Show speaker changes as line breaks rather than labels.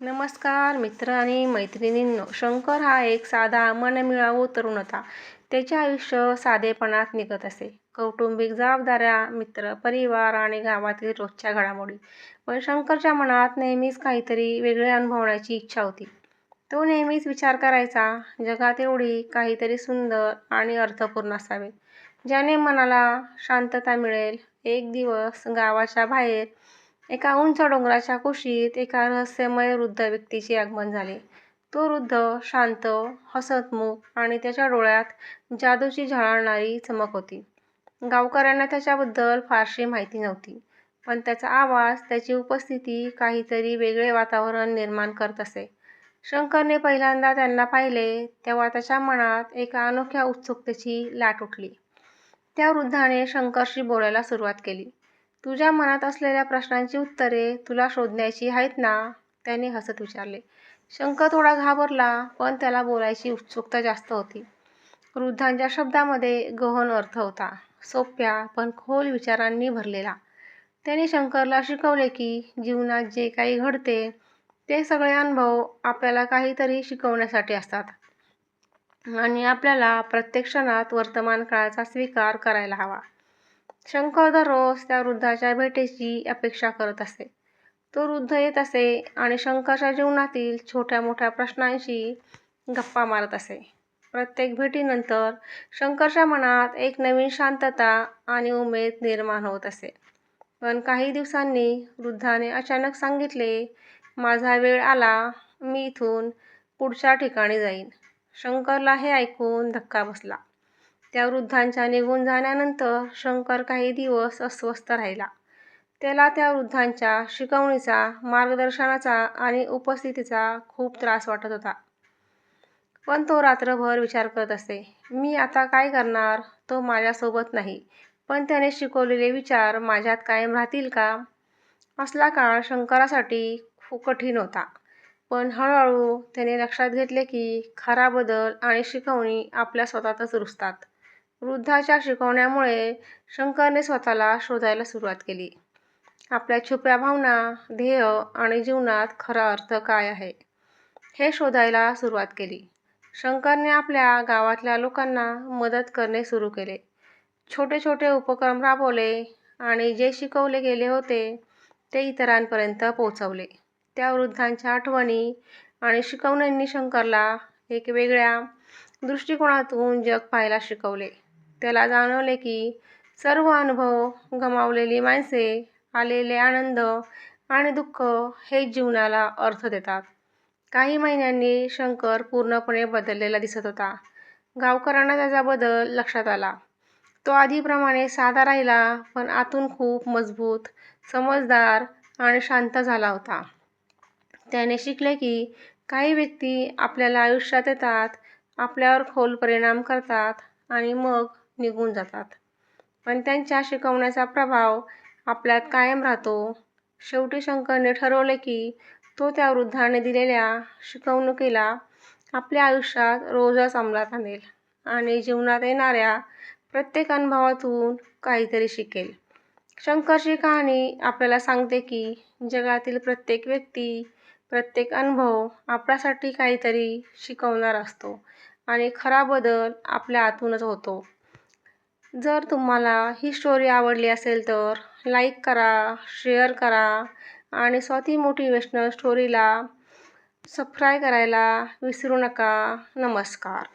नमस्कार मित्र आणि मैत्रिणींनो शंकर हा एक साधा मनमिळावू तरुण होता त्याचे आयुष्य साधेपणात निघत असे. कौटुंबिक जबाबदाऱ्या मित्र परिवार आणि गावातील रोजच्या घडामोडी. पण शंकरच्या मनात नेहमीच काहीतरी वेगळे अनुभवण्याची इच्छा होती. तो नेहमीच विचार करायचा जगात एवढी काहीतरी सुंदर आणि अर्थपूर्ण असावे. ज्याने मनाला शांतता मिळेल एक दिवस गावाच्या बाहेर एका उंच डोंगराच्या कुशीत एका रहस्यमय वृद्ध व्यक्तीचे आगमन झाले. तो वृद्ध शांत हसतमुख आणि त्याच्या डोळ्यात जादूची झळाळणारी चमक होती. गावकऱ्यांना त्याच्याबद्दल फारशी माहिती नव्हती पण त्याचा आवाज त्याची उपस्थिती काहीतरी वेगळे वातावरण निर्माण करत असे. शंकरने पहिल्यांदा त्यांना पाहिले तेव्हा त्याच्या मनात एका अनोख्या उत्सुकतेची लाट उठली. त्या वृद्धाने शंकरशी बोलायला सुरुवात केली. तुझ्या मनात असलेल्या प्रश्नांची उत्तरे तुला शोधण्याची आहेत ना? त्याने हसत विचारले. शंकर थोडा घाबरला पण त्याला बोलायची उत्सुकता जास्त होती. वृद्धांच्या शब्दामध्ये गहन अर्थ होता. सोप्या पण खोल विचारांनी भरलेला. त्याने शंकरला शिकवले की जीवनात जे काही घडते ते सगळे अनुभव आपल्याला काहीतरी शिकवण्यासाठी असतात. आणि आपल्याला प्रत्येक क्षणात वर्तमान काळाचा स्वीकार करायला हवा. शंकर दररोज त्या वृद्धाच्या भेटीची अपेक्षा करत असे. तो वृद्ध येत असे आणि शंकरच्या जीवनातील छोट्या मोठ्या प्रश्नांशी गप्पा मारत असे. प्रत्येक भेटीनंतर शंकरच्या मनात एक नवीन शांतता आणि उमेद निर्माण होत असे. पण काही दिवसांनी वृद्धाने अचानक सांगितले माझा वेळ आला मी इथून पुढच्या ठिकाणी जाईन. शंकरला हे ऐकून धक्का बसला. त्या वृद्धांच्या निघून जाण्यानंतर शंकर काही दिवस अस्वस्थ राहिला. त्याला त्या वृद्धांच्या शिकवणीचा मार्गदर्शनाचा आणि उपस्थितीचा खूप त्रास वाटत होता. पण तो रात्रभर विचार करत असे मी आता काय करणार? तो माझ्यासोबत नाही. पण त्याने शिकवलेले विचार माझ्यात कायम राहतील का? असला काळ शंकरासाठी खूप कठीण होता. पण हळूहळू त्याने लक्षात घेतले की खरा बदल आणि शिकवणी आपल्या स्वतःतच रुजतात. वृद्धाच्या शिकवण्यामुळे शंकरने स्वतःला शोधायला सुरुवात केली. आपल्या छुप्या भावना ध्येय आणि जीवनात खरा अर्थ काय आहे हे शोधायला सुरुवात केली. शंकरने आपल्या गावातल्या लोकांना मदत करणे सुरू केले. छोटे छोटे उपक्रम राबवले आणि जे शिकवले गेले होते ते इतरांपर्यंत पोहोचवले. त्या वृद्धांच्या आठवणी आणि शिकवण्यांनी शंकरला एक वेगळ्या दृष्टिकोनातून जग पाहायला शिकवले. त्याला जाणवले की सर्व अनुभव गमावलेली माणसे आलेले आनंद आणि दुःख हे जीवनाला अर्थ देतात. काही महिन्यांनी शंकर पूर्णपणे बदललेला दिसत होता. गावकऱ्यांना त्याचा बदल लक्षात आला. तो आधीप्रमाणे साधा राहिला पण आतून खूप मजबूत समजदार आणि शांत झाला होता. त्याने शिकले की काही व्यक्ती आपल्याला आयुष्यात येतात आपल्यावर खोल परिणाम करतात आणि मग निघून जातात. पण त्यांच्या शिकवण्याचा प्रभाव आपल्यात कायम राहतो. शेवटी शंकरने ठरवले की तो त्या वृद्धाने दिलेल्या शिकवणुकीला आपल्या आयुष्यात रोजच अंमलात आणेल आणि जीवनात येणाऱ्या प्रत्येक अनुभवातून काहीतरी शिकेल. शंकरची कहाणी आपल्याला सांगते की जगातील प्रत्येक व्यक्ती प्रत्येक अनुभव आपल्यासाठी काहीतरी शिकवणार असतो आणि खरा बदल आपल्या आतूनच होतो. जर तुम्हाला ही स्टोरी आवडली असेल तर लाईक करा शेअर करा आणि स्वाती मोटिवेशनल स्टोरीला सबस्क्राईब करायला विसरू नका. नमस्कार.